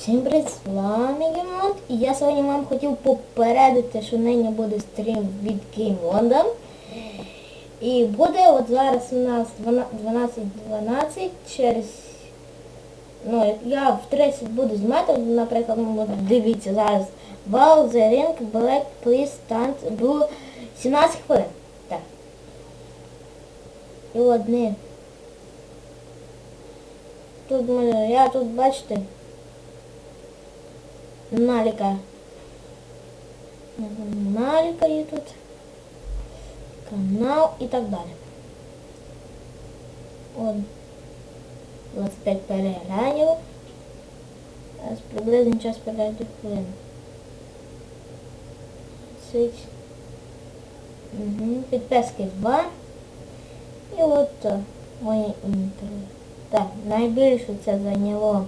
Всім привіт, з вами Геймонд. І я сьогодні вам хотів попередити, що нині буде стрім від Геймонда. І буде от зараз у нас 12.12 через... Ну, я в 30 буду знімати, наприклад, ну, дивіться зараз. Wow, the ring, black, please stand, blue, 17 хвилин. Так. І одні. Тут я тут бачите. Наліка. Налікає тут. Канал і так далі. От. 25 переглядів. Зараз приблизний час перегляду хвилин. 30. Угу. Підписки 2. І от е, моє інтро. Так, найбільше це зайняло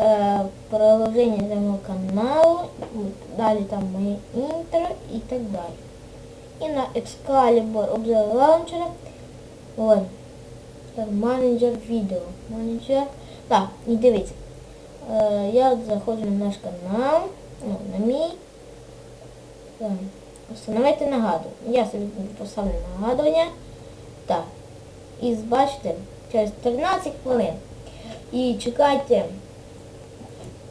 е, приложення до мого каналу, от, далі там моє інтро і так далі. І на Excalibur обзор лаунчера. Ось. Там менеджер відео. Менеджер. Так, і дивіться. Е, я заходжу на наш канал, ну, на мій. Так. Встановити нагадування. Я собі поставлю нагадування. Так. І бачите, через 13 хвилин. І чекайте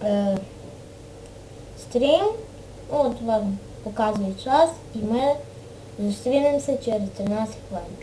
е, стрім. От вам показує час і ми зустрінемося через 13 хвилин.